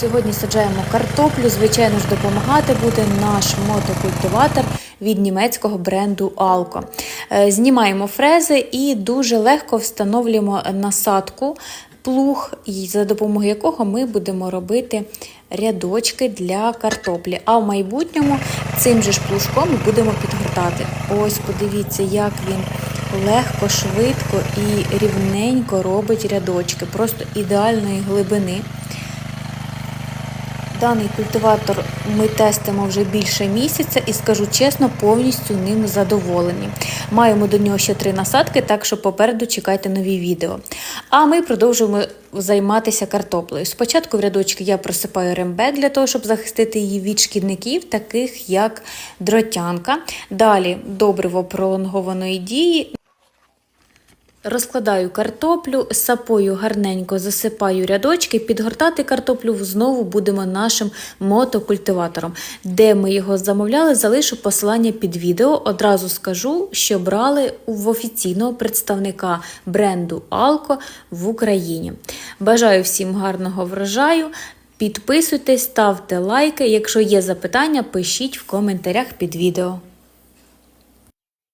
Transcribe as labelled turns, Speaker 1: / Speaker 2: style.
Speaker 1: Сьогодні саджаємо картоплю. Звичайно ж, допомагати буде наш мотокультиватор від німецького бренду Alco. Е, Знімаємо фрези і дуже легко встановлюємо насадку, плуг, за допомогою якого ми будемо робити рядочки для картоплі. А в майбутньому цим же ж плужком будемо підгортати. Ось подивіться, як він легко, швидко і рівненько робить рядочки, просто ідеальної глибини. Даний культиватор ми тестимо вже більше місяця і скажу чесно, повністю ним задоволені. Маємо до нього ще три насадки, так що попереду чекайте нові відео. А ми продовжуємо займатися картоплею. Спочатку в рядочки я просипаю рембек для того, щоб захистити її від шкідників, таких як дротянка. Далі добриво пролонгованої дії. Розкладаю картоплю, сапою гарненько засипаю рядочки, підгортати картоплю знову будемо нашим мотокультиватором. Де ми його замовляли, залишу посилання під відео. Одразу скажу, що брали в офіційного представника бренду Alco в Україні. Бажаю всім гарного врожаю. Підписуйтесь, ставте лайки. Якщо є запитання, пишіть в коментарях під відео.